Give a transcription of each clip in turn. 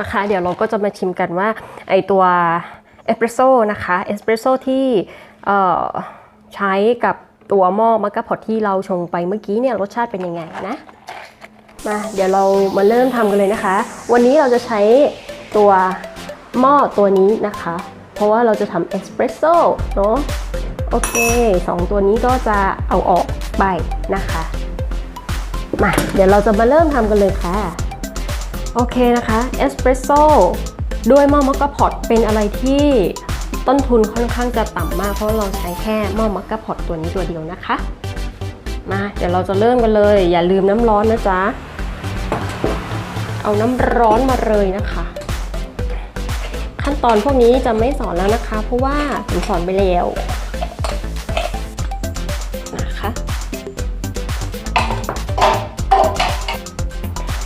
นะคะ เดี๋ยวเราก็จะมาชิมกันว่าไอตัวเอสเปรสโซ่นะคะเอสเปรสโซ่ที่ใช้กับตัวหม้อมักกะพอตที่เราชงไปเมื่อกี้เนี่ยรสชาติเป็นยังไงนะมาเดี๋ยวเรามาเริ่มทำกันเลยนะคะ วันนี้เราจะใช้ตัวหม้อตัวนี้นะคะ เพราะว่าเราจะทำเอสเปรสโซ่เนาะโอเคสองตัวนี้ก็จะเอาออกไปนะคะมาเดี๋ยวเราจะมาเริ่มทำกันเลยค่ะ โอเคนะคะเอสเปรสโซ่ด้วยหม้อมักกะพอตเป็นอะไรที่ต้นทุนค่อนข้างจะต่ำมาก เพราะเราใช้แค่หม้อมักกะพอตตัวนี้ตัวเดียวนะคะ มาเดี๋ยวเราจะเริ่มกันเลย อย่าลืมน้ำร้อนนะจ๊ะ เอาน้ำร้อนมาเลยนะคะ ขั้นตอนพวกนี้จะไม่สอนแล้วนะคะ เพราะว่าผมสอนไปแล้ว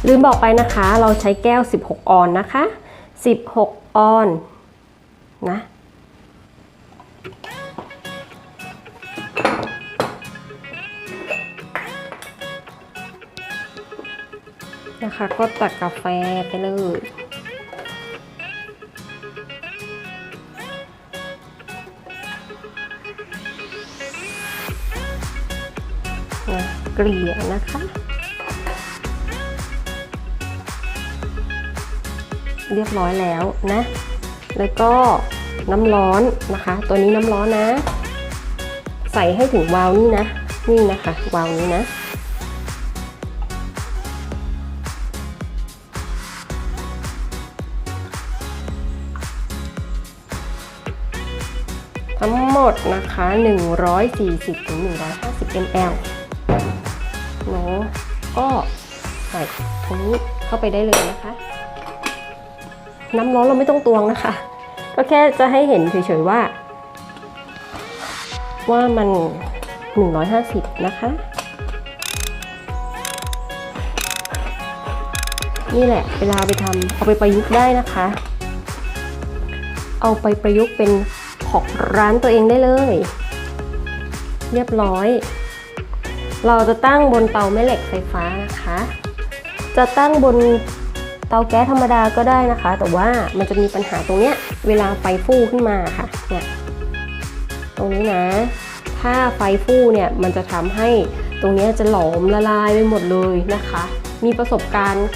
ลืมบอกไปนะคะ เราใช้แก้ว 16 ออนนะคะ 16 ออนนะนะคะ ก็ตักกาแฟไปเลยนะเกลี่ยนะคะ เรียบร้อยแล้วนะ แล้วก็น้ำร้อนนะคะ ตัวนี้น้ำร้อนนะ ใส่ให้ถึงวาล์วนี่นะ นี่นะคะวาล์วนี้นะทั้งหมดนะคะ 140ถึง150 ml เนาะก็ใส่ตรงนี้เข้าไปได้เลยนะคะ น้ำร้อนเราไม่ต้องตวงนะคะ ก็แค่จะให้เห็นเฉยๆว่า ว่ามัน 150 นะคะ นี่แหละเวลาไปทำเอาไปประยุกต์ได้นะคะ เอาไปประยุกต์เป็นของร้านตัวเองได้เลย เรียบร้อย เราจะตั้งบนเตาแม่เหล็กไฟฟ้านะคะ จะตั้งบน เตาแก๊สธรรมดาก็ได้นะคะ แต่ว่ามันจะมีปัญหาตรงเนี้ยเวลาไฟฟู่ขึ้นมาค่ะเนี่ยตรงนี้นะ ถ้าไฟฟู่เนี่ยมันจะทำให้ตรงเนี้ยจะหลอมละลายไปหมดเลยนะคะ มีประสบการณ์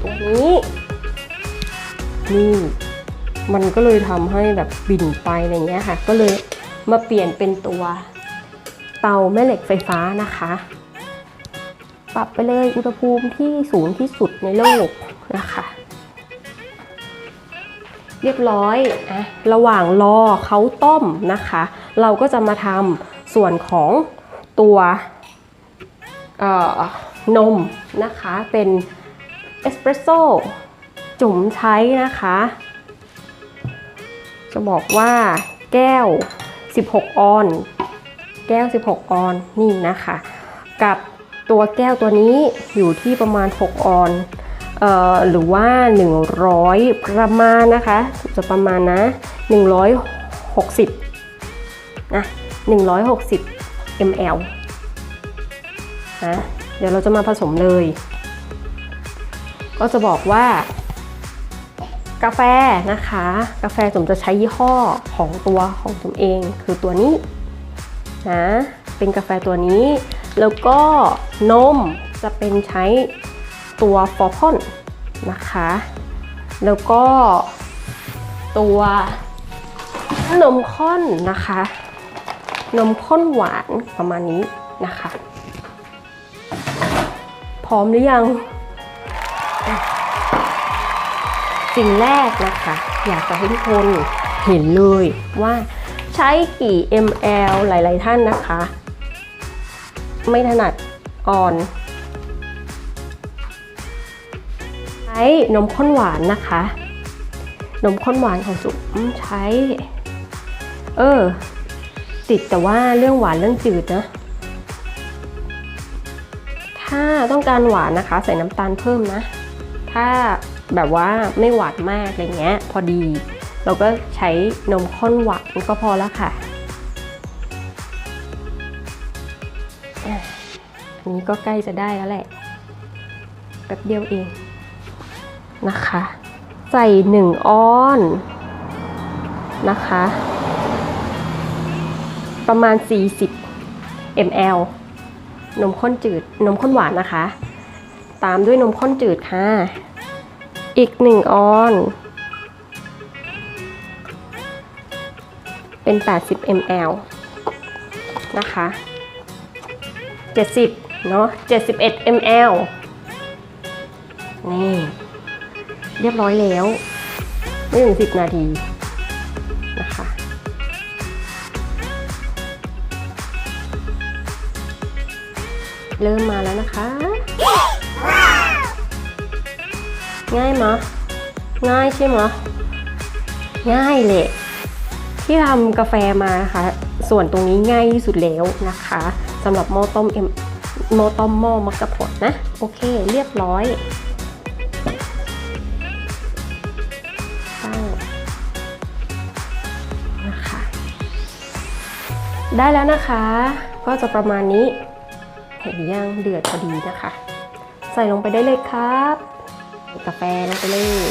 ตรงนี้นี่มันก็เลยทำให้แบบบินไปอะไรเงี้ยค่ะ ก็เลยมาเปลี่ยนเป็นตัวเตาแม่เหล็กไฟฟ้านะคะ ปรับไปเลยอุณหภูมิที่สูงที่สุดในโลก นะคะ เรียบร้อยอะระหว่างรอเขาต้มนะคะ เราก็จะมาทำส่วนของตัวนมนะคะเป็นเอสเปรสโซ่จุ๋มใช้นะคะ จะบอกว่าแก้ว 16 ออน แก้ว 16 ออนนี่นะคะ กับตัวแก้วตัวนี้อยู่ที่ประมาณ 6 ออน หรือว่า 100 ประมาณนะคะ จะประมาณนะ 160นะ160 ml นะเดี๋ยวเราจะมาผสมเลย ก็จะบอกว่า กาแฟนะคะ กาแฟสมจะใช้ยี่ห้อของตัวของสมเองคือตัวนี้นะเป็นกาแฟตัวนี้ แล้วก็นมจะเป็นใช้ ตัวฟอร์พอนนะคะ แล้วก็ตัวนมข้นนะคะ นมข้นหวานประมาณนี้นะคะ พร้อมหรือยัง สิ่งแรกนะคะ อยากจะให้ทุกคนเห็นเลยว่าใช้กี่ ml หลาย ๆ ท่านนะคะ ไม่ถนัดอ่อน นมข้นหวานนะคะ นมข้นหวานของจุ๋มใช้ เออ ติดแต่ว่าเรื่องหวานเรื่องจืดนะ ถ้าต้องการหวานนะคะ ใส่น้ำตาลเพิ่มนะ ถ้าแบบว่าไม่หวานมากอะไรเงี้ย พอดี เราก็ใช้นมข้นหวานก็พอแล้วค่ะอะอันนี้ก็ใกล้จะได้แล้วแหละแป๊บเดียวเอง นะคะ ใส่ 1 ออนนะคะ ประมาณ 40 ml นมข้นจืด นมข้นหวานนะคะ ตามด้วยนมข้นจืดค่ะ อีก 1 ออน เป็น 80 ml นะคะ 70 เนาะ71 ml นี่ เรียบร้อยแล้วไม่ถึง10นาทีนะคะเริ่มมาแล้วนะคะ ง่ายมะง่ายใช่ไหมง่ายเลยที่ทำกาแฟมานะคะ ส่วนตรงนี้ง่ายที่สุดแล้วนะคะสำหรับหม้อต้มเอ็มหม้อต้มหม้อมักกะพดนะ โอเค เรียบร้อย ได้แล้วนะคะ ก็จะประมาณนี้ เห็นย่างเดือดพอดีนะคะ ใส่ลงไปได้เลยครับ กาแฟลงไปเลย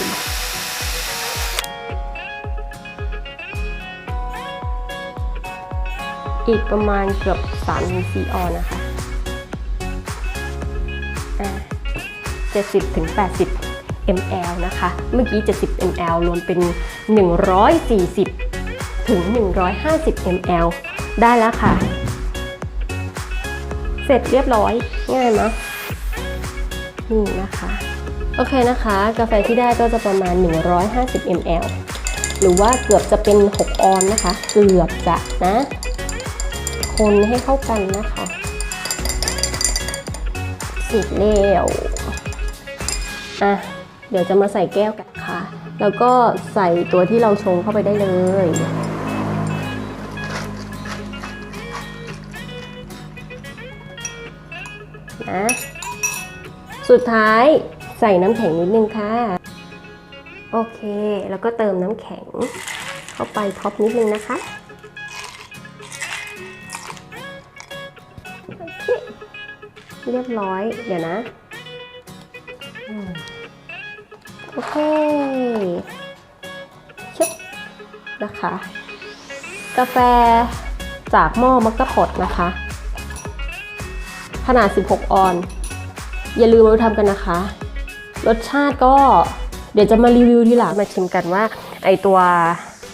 อีกประมาณเกือบ3 cc ออนนะคะอะ70ถึง80 ml นะคะ เมื่อกี้ 70 ml รวมเป็น 140ถึง150 ml ได้แล้วค่ะ เสร็จเรียบร้อยง่ายไหมนี่นะคะ โอเคนะคะ กาแฟที่ได้ก็จะประมาณ 150 ml หรือว่าเกือบจะเป็น 6 ออนนะคะ เกือบจะนะ คนให้เข้ากันนะคะเสร็จแล้วอะเดี๋ยวจะมาใส่แก้วกันค่ะ แล้วก็ใส่ตัวที่เราชงเข้าไปได้เลย นะสุดท้ายใส่น้ำแข็งนิดนึงค่ะ โอเค แล้วก็เติมน้ำแข็ง เข้าไปท็อปนิดนึงนะคะโอเคเรียบร้อย เดี๋ยวนะอโอเคชุบนะคะ กาแฟจากหม้อมักกะพดนะคะ ขนาด 16 ออน อย่าลืมมาทำกันนะคะ รสชาติก็เดี๋ยวจะมารีวิวทีหลังมาชิมกันว่าไอตัว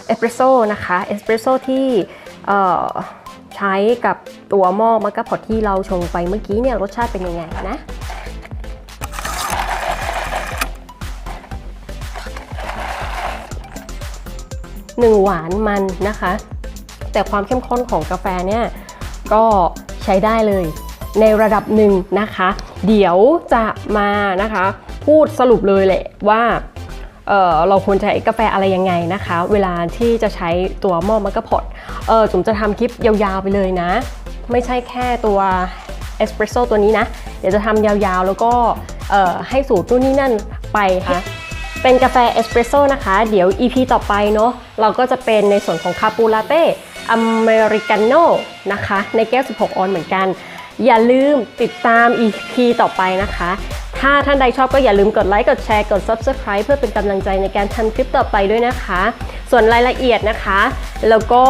เอสเปรสโซ่นะคะเอสเปรสโซ่ที่ใช้กับตัวหม้อมักกะพอตที่เราชงไปเมื่อกี้เนี่ยรสชาติเป็นยังไงนะหนึ่งหวานมันนะคะ แต่ความเข้มข้นของกาแฟเนี่ยก็ใช้ได้เลย ในระดับหนึ่งนะคะ เดี๋ยวจะมานะคะ พูดสรุปเลยแหละว่าเเราควรใช้กาแฟอะไรยังไงนะคะ เวลาที่จะใช้ตัวหม้อมักกะพอตเออจุ๋มจะทำคลิปยาวๆไปเลยนะ ไม่ใช่แค่ตัวเอสเปรสโซ่ตัวนี้นะ เดี๋ยวจะทำยาวๆ แล้วก็ให้สูตรนู่นนี่นั่นไปค่ะเป็นกาแฟเอสเปรสโซ่นะคะ เดี๋ยว EP ต่อไปเนาะเราก็จะเป็นในส่วนของคาปูลาเต้อเมริกาโน่นะคะ ในแก้ว 16 ออนเหมือนกัน อย่าลืมติดตาม EP ต่อไปนะคะ ถ้าท่านใดชอบก็อย่าลืมกดไลค์ กดแชร์ กด Subscribe เพื่อเป็นกำลังใจในการทำคลิปต่อไปด้วยนะคะ ส่วนรายละเอียดนะคะ แล้วก็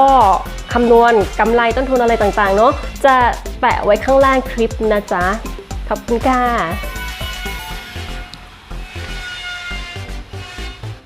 คำนวณกำไรต้นทุนอะไรต่างๆเนาะจะแปะไว้ข้างล่างคลิปนะจ๊ะ ขอบคุณค่ะ